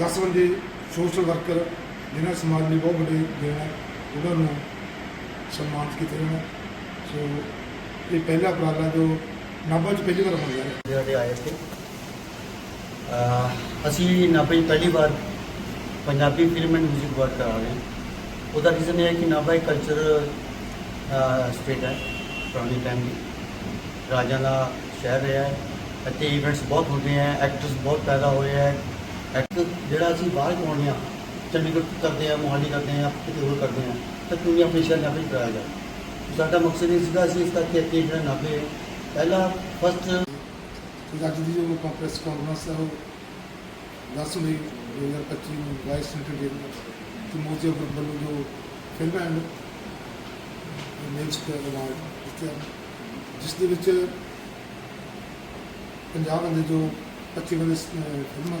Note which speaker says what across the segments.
Speaker 1: 10 ਬੰਦੇ social worker ਜਿਨ੍ਹਾਂ ਸਮਾਜ ਲਈ ਬਹੁਤ ਵੱਡੇ ਦੇਣ ਉਹਨਾਂ ਨੂੰ ਸਨਮਾਨਿਤ ਕੀਤਾ ਜਾਣਾ। ਸੋ ਇਹ ਪਹਿਲਾ ਉਪਰਾਲਾ ਜੋ ਨਾਭਾ 'ਚ ਪਹਿਲੀ ਵਾਰ ਹੋਣ ਜਾ ਰਿਹਾ
Speaker 2: ਜਿਹੜੇ ਆਏ ਸੀ। ਅਸੀਂ ਨਾਭਾ 'ਚ ਪਹਿਲੀ ਵਾਰ Punjabi film and music work ਕਰਾ ਰਹੇ ਹਾਂ। ਉਹਦਾ ਰੀਜ਼ਨ ਇਹ ਹੈ ਕਿ ਨਾਭਾ ਇੱਕ ਕਲਚਰ ਸਟੇਟ ਹੈ, ਪੁਰਾਣੀ ਟਾਈਮ ਦੀ। ਰਾਜਾਂ ਦਾ ਸ਼ਹਿਰ ਰਿਹਾ ਹੈ ਇੱਥੇ ਇਵੈਂਟਸ ਬਹੁਤ ਹੁੰਦੇ ਹੈ ਐਕਟਰਸ ਬਹੁਤ ਪੈਦਾ ਹੋਏ ਹੈ। ਐਕਟਰ ਜਿਹੜਾ ਅਸੀਂ ਬਾਹਰ ਕਮਾਉਂਦੇ ਹਾਂ ਚੰਡੀਗੜ੍ਹ ਕਰਦੇ ਹਾਂ ਮੋਹਾਲੀ ਕਰਦੇ ਹਾਂ ਕਿਤੇ ਹੋਰ ਕਰਦੇ ਹਾਂ ਤਾਂ ਕਿਉਂ ਨਹੀਂ ਆਪਣੇ ਸ਼ਹਿਰ ਨਾਭੇ ਕਰਾਇਆ ਜਾਏ ਸਾਡਾ ਮਕਸਦ ਇਹ ਸੀਗਾ ਅਸੀਂ ਇਸ ਕਰਕੇ ਇੱਥੇ ਜਿਹੜਾ ਨਾਭੇ ਹੈ, ਪਹਿਲਾ ਫਸਟ
Speaker 1: ਅੱਜ ਦੀ ਜੋ ਕਾਂਗਰਸ ਕਾਨਫਰੰਸ ਹੈ ਉਹ 10 ਮਈ 2025 ਨੂੰ ਵਾਈਸ ਸੈਂਟਰ ਦੇ ਤੇ ਮੋਦੀ ਗਰੁੱਪ ਵੱਲੋਂ ਜੋ ਫਿਲਮ ਐਂਡ ਮਿਊਜ਼ਿਕ ਅਵਾਰਡ ਜਿਸ ਦੇ ਵਿੱਚ ਪੰਜਾਬ ਦੇ ਜੋ 25 ਬੰਦੇ ਫਿਲਮਾਂ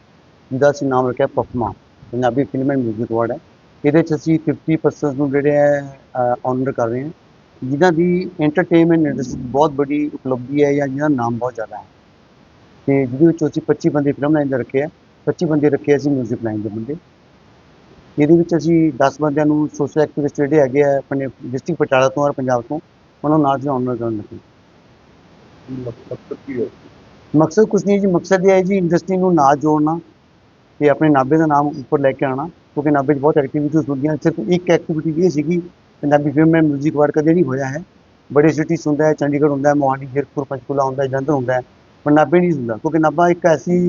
Speaker 2: ਜਿਹਦਾ ਅਸੀਂ ਨਾਮ ਰੱਖਿਆ PFMA Punjabi film and music award ਹੈ। ਇਹਦੇ 'ਚ ਅਸੀਂ 50 ਪਰਸਨਸ ਨੂੰ ਜਿਹੜੇ ਹੈ ਆਨਰ ਕਰ ਰਹੇ ਹਾਂ। ਜਿਨ੍ਹਾਂ ਦੀ ਐਂਟਰਟੇਨਮੈਂਟ ਇੰਡਸਟਰੀ ਬਹੁਤ ਵੱਡੀ ਉਪਲਬਧੀ ਹੈ ਜਾਂ ਜਿਹਨਾਂ ਨਾਮ ਬਹੁਤ ਜ਼ਿਆਦਾ ਹੈ। ਤੇ ਜਿਹਦੇ ਵਿੱਚ ਅਸੀਂ 25 ਬੰਦੇ ਫਿਲਮ ਲਾਈਨ ਦੇ ਰੱਖੇ ਹੈ। 25 ਬੰਦੇ ਰੱਖੇ ਅਸੀਂ ਮਿਊਜ਼ਿਕ ਲਾਈਨ ਦੇ ਬੰਦੇ। ਇਹਦੇ ਵਿੱਚ ਅਸੀਂ 10 ਬੰਦਿਆਂ ਨੂੰ ਸੋਸ਼ਲ ਐਕਟੀਵਿਸਟ ਜਿਹੜੇ ਹੈਗੇ ਆ ਆਪਣੇ ਡਿਸਟ੍ਰਿਕਟ ਪਟਿਆਲਾ ਤੋਂ ਔਰ ਪੰਜਾਬ ਤੋਂ ਉਹਨਾਂ ਨਾਲ ਜੀ ਆਨਰ ਕਰਨ ਲੱਗੇ।
Speaker 1: ਮਕਸਦ ਕੀ
Speaker 2: ਮਕਸਦ ਕੁਝ ਨਹੀਂ ਜੀ ਮਕਸਦ ਇਹ ਹੈ ਜੀ ਇੰਡਸਟਰੀ ਨੂੰ ਨਾਲ ਜੋੜਨਾ। ਤੇ ਆਪਣੇ ਨਾਭੇ ਦਾ ਨਾਮ ਉੱਪਰ ਲੈ ਕੇ ਆਉਣਾ ਕਿਉਂਕਿ ਨਾਭੇ 'ਚ ਬਹੁਤ ਐਕਟੀਵਿਟੀਜ਼ ਹੁੰਦੀਆਂ ਸਿਰਫ ਇੱਕ ਐਕਟੀਵਿਟੀ ਇਹ ਸੀਗੀ ਪੰਜਾਬੀ ਫਿਲਮ ਐਂਡ 뮤직 ਵਰਕ ਕਦੇ ਨਹੀਂ ਹੋਇਆ ਹੈ। ਬੜੇ ਸਿਟੀਜ਼ ਹੁੰਦਾ ਹੈ ਚੰਡੀਗੜ੍ਹ ਹੁੰਦਾ ਹੈ ਮੋਹਾਲੀ ਜ਼ੀਰਕਪੁਰ ਪੰਚਕੂਲਾ ਹੁੰਦਾ ਹੈ ਜਲੰਧਰ ਹੁੰਦਾ ਹੈ ਪਰ ਨਾਭੇ ਨਹੀਂ ਹੁੰਦਾ ਕਿਉਂਕਿ ਨਾਭਾ ਇੱਕ ਐਸੀ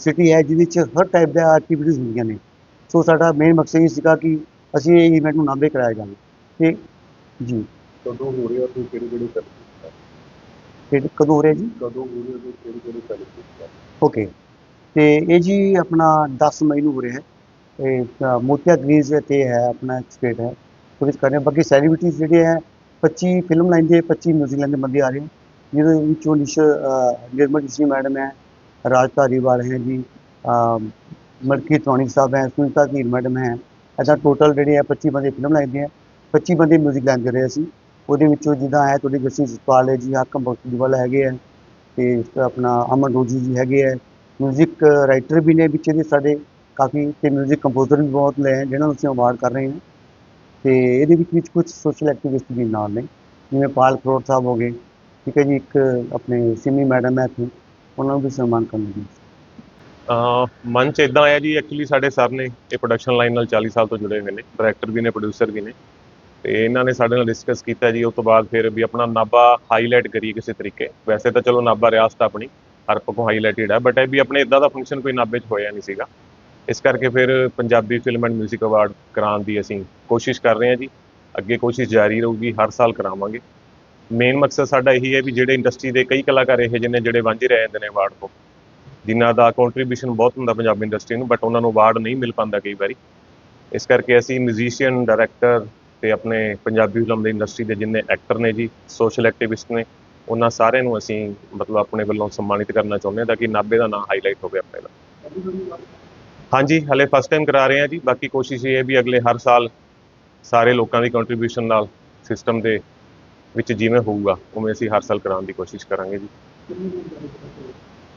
Speaker 2: ਸਿਟੀ ਹੈ ਜਿਹਦੇ 'ਚ ਹਰ ਟਾਈਪ ਦਾ ਐਕਟੀਵਿਟੀਜ਼ ਹੁੰਦੀਆਂ ਨੇ। ਸੋ ਸਾਡਾ ਮੇਨ ਮਕਸਦ ਇਹ ਸੀਗਾ ਕਿ ਅਸੀਂ ਇਹ ਇਵੈਂਟ ਨੂੰ ਨਾਭੇ ਕਰਾਇਆ ਜਾਵੇ। ਤੇ ਜੀ।
Speaker 1: ਕਦੋਂ ਹੋ ਰਿਹਾ ਤੇ ਕਿਹੜੇ ਕਿਹੜੇ ਸੈਲੀਬ੍ਰੇਟ
Speaker 2: ਕਦੋਂ ਹੋ ਰਿਹਾ ਜੀ?
Speaker 1: ਕਦੋਂ ਹੋ ਰਿਹਾ ਤੇ ਕਿਹੜੇ ਕਿਹੜੇ ਸੈਲੀਬ੍ਰੇਟ
Speaker 2: ਓਕੇ ਤੇ ਇਹ ਜੀ ਆਪਣਾ 10 ਮਈ ਨੂੰ ਹੋ ਰਿਹਾ ਹੈ। ਇਹ ਮੋਤੀਆ ਗ੍ਰੀਨਸ ਤੇ ਹੈ ਆਪਣਾ ਸਟੇਟ ਹੈ। ਉਹਦੇ ਵਿੱਚ ਕਰ ਰਹੇ ਬਾਕੀ ਸੈਲੀਬ੍ਰਿਟੀਜ਼ ਜਿਹੜੇ ਹੈ 25 ਫਿਲਮ ਲਾਈਨ ਦੇ 25 ਨਿਊਜ਼ੀਲੈਂਡ ਦੇ ਬੰਦੇ ਆ ਰਹੇ ਜਿਹਦੇ ਵਿੱਚੋਂ ਨਿਸ਼ ਨਿਰਮਲ ਰਿਸ਼ੀ ਮੈਡਮ ਹੈ ਰਾਜ ਧਾਰੀਵਾਲ ਹੈ ਜੀ ਅ, ਮਲਕੀ ਟੋਣੀ ਸਾਹਿਬ ਹੈ ਸੁਨੀਤਾ ਧੀਰ ਮੈਡਮ ਹੈ। ਐਸਾ ਟੋਟਲ ਜਿਹੜੇ ਹੈ 25 ਬੰਦੇ ਫਿਲਮ ਲਾਈਨ ਦੇ ਹੈ। 25 ਬੰਦੇ ਮਿਊਜ਼ਿਕ ਲਾਈਨ ਦੇ ਰਹੇ ਅਸੀਂ ਉਹਦੇ ਵਿੱਚੋਂ ਜਿੱਦਾਂ ਹੈ ਤੁਹਾਡੀ ਜੱਸੀ ਸਤਪਾਲ ਹੈ ਜੀ ਹਾਕਮ ਬਖਤੀਵਾਲ ਹੈਗੇ ਹੈ। ਤੇ ਆਪਣਾ ਅਮਨ ਰੋਜੀ ਜੀ ਹੈਗੇ ਹੈ। ਮਿਊਜ਼ਿਕ ਰਾਈਟਰ ਵੀ ਨੇ ਵਿੱਚ ਦੇ ਸਾਡੇ ਕਾਫੀ ਤੇ ਮਿਊਜ਼ਿਕ ਕੰਪੋਜ਼ਰ ਵੀ ਬਹੁਤ ਨੇ, ਜਿਹਨਾਂ ਨੂੰ ਅਸੀਂ ਅਵਾਰਡ ਕਰ ਰਹੇ ਹਾਂ। ਤੇ ਇਹਦੇ ਵਿੱਚ ਵਿੱਚ ਕੁਝ ਸੋਸ਼ਲ ਐਕਟੀਵਿਸਟ ਵੀ ਨਾਲ ਨੇ, ਜਿਵੇਂ ਪਾਲ ਕਰੋੜ ਸਾਹਿਬ ਹੋ ਗਏ, ਠੀਕ ਹੈ ਜੀ, ਇੱਕ ਆਪਣੇ ਸਿਮੀ ਮੈਡਮ ਹੈ ਇੱਥੇ, ਉਹਨਾਂ ਨੂੰ ਵੀ ਸਨਮਾਨ ਕਰਨਗੇ
Speaker 3: ਅਹ ਮਨ ਚ ਇਦਾਂ ਆਇਆ ਜੀ ਐਕਚੁਅਲੀ ਸਾਡੇ ਸਰ ਨੇ ਇਹ ਪ੍ਰੋਡਕਸ਼ਨ ਲਾਈਨ ਨਾਲ 40 ਸਾਲ ਤੋਂ ਜੁੜੇ ਹੋਏ ਨੇ ਡਾਇਰੈਕਟਰ ਵੀ ਨੇ ਪ੍ਰੋਡਿਊਸਰ ਵੀ ਨੇ। ਤੇ ਇਹਨਾਂ ਨੇ ਸਾਡੇ ਨਾਲ ਡਿਸਕਸ ਕੀਤਾ ਜੀ ਉਸ ਤੋਂ ਬਾਅਦ ਫਿਰ ਵੀ ਆਪਣਾ ਨਾਭਾ ਹਾਈਲਾਈਟ ਕਰੀਏ ਕਿਸੇ ਤਰੀਕੇ। ਵੈਸੇ ਤਾਂ ਚਲੋ ਨਾਭਾ ਰਿਆਸਤ ਆਪਣੀ ਹਰ ਪੱਖੋਂ ਹਾਈਲਾਈਟਡ ਹੈ ਬਟ ਇਹ ਵੀ ਆਪਣੇ ਇਦਾਂ ਦਾ ਫੰਕਸ਼ਨ ਕੋਈ ਨਾਭੇ 'ਚ ਹੋਇਆ ਨਹੀਂ ਸੀਗਾ। ਇਸ ਕਰਕੇ ਫਿਰ ਪੰਜਾਬੀ ਫਿਲਮ ਐਂਡ 뮤직 ਅਵਾਰਡ ਕਰਾਉਣ ਦੀ ਅਸੀਂ ਕੋਸ਼ਿਸ਼ ਕਰ ਰਹੇ ਹਾਂ ਜੀ। ਅੱਗੇ ਕੋਸ਼ਿਸ਼ ਜਾਰੀ ਰਹੂਗੀ, ਹਰ ਸਾਲ ਕਰਾਵਾਂਗੇ। ਮੇਨ ਮਕਸਦ ਸਾਡਾ ਇਹੀ ਹੈ ਵੀ ਜਿਹੜੇ ਇੰਡਸਟਰੀ ਦੇ ਕਈ ਕਲਾਕਾਰ ਇਹੋ ਜਿਹੇ ਨੇ ਜਿਹੜੇ ਵਾਂਝੇ ਰਹਿ ਜਾਂਦੇ ਨੇ ਅਵਾਰਡ ਤੋਂ ਜਿਨ੍ਹਾਂ ਦਾ ਕੰਟਰੀਬਿਊਸ਼ਨ ਬਹੁਤ ਹੁੰਦਾ ਪੰਜਾਬੀ ਇੰਡਸਟਰੀ ਨੂੰ ਬਟ ਉਹਨਾਂ ਨੂੰ ਅਵਾਰਡ ਨਹੀਂ ਮਿਲ ਪਾਉਂਦਾ ਕਈ ਵਾਰੀ। ਇਸ ਕਰਕੇ ਅਸੀਂ ਮਿਊਜ਼ੀਸ਼ੀਅਨ ਡਾਇਰੈਕਟਰ ਤੇ ਆਪਣੇ ਪੰਜਾਬੀ ਫਿਲਮ ਦੀ ਇੰਡਸਟਰੀ ਦੇ ਜਿੰਨੇ ਐਕਟਰ ਨੇ ਜੀ ਸੋਸ਼ਲ ਐਕਟਿਵਿਸਟ ਨੇ ਉਹਨਾਂ ਸਾਰਿਆਂ ਨੂੰ ਅਸੀਂ ਮਤਲਬ ਆਪਣੇ ਵੱਲੋਂ ਸਨਮਾਨਿਤ ਕਰਨਾ ਚਾਹੁੰਦੇ ਹਾਂ ਤਾਂ ਕਿ ਨਾਭੇ ਦਾ ਨਾਂ ਹਾਈਲਾਈਟ ਹੋਵੇ ਆਪਣੇ ਦਾ। ਹਾਂਜੀ, ਹਲੇ ਫਸਟ ਟਾਈਮ ਕਰਾ ਰਹੇ ਹਾਂ ਜੀ। ਬਾਕੀ ਕੋਸ਼ਿਸ਼ ਇਹ ਹੈ ਵੀ ਅਗਲੇ ਹਰ ਸਾਲ ਸਾਰੇ ਲੋਕਾਂ ਦੀ ਕੰਟਰੀਬਿਊਸ਼ਨ ਨਾਲ ਸਿਸਟਮ ਦੇ ਵਿੱਚ ਜਿਵੇਂ ਹੋਊਗਾ, ਉਵੇਂ ਅਸੀਂ ਹਰ ਸਾਲ ਕਰਾਉਣ ਦੀ ਕੋਸ਼ਿਸ਼ ਕਰਾਂਗੇ ਜੀ।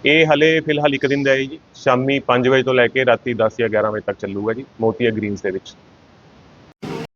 Speaker 3: ਇਹ ਹਲੇ ਫਿਲਹਾਲ ਇੱਕ ਦਿਨ ਦਾ ਹੈ ਜੀ। ਸ਼ਾਮੀ 5 ਵਜੇ ਤੋਂ ਲੈ ਕੇ ਰਾਤੀ 10 ਜਾਂ 11 ਵਜੇ ਤੱਕ ਚੱਲੂਗਾ ਜੀ, ਮੋਤੀਆ ਗ੍ਰੀਨਸ ਦੇ ਵਿੱਚ।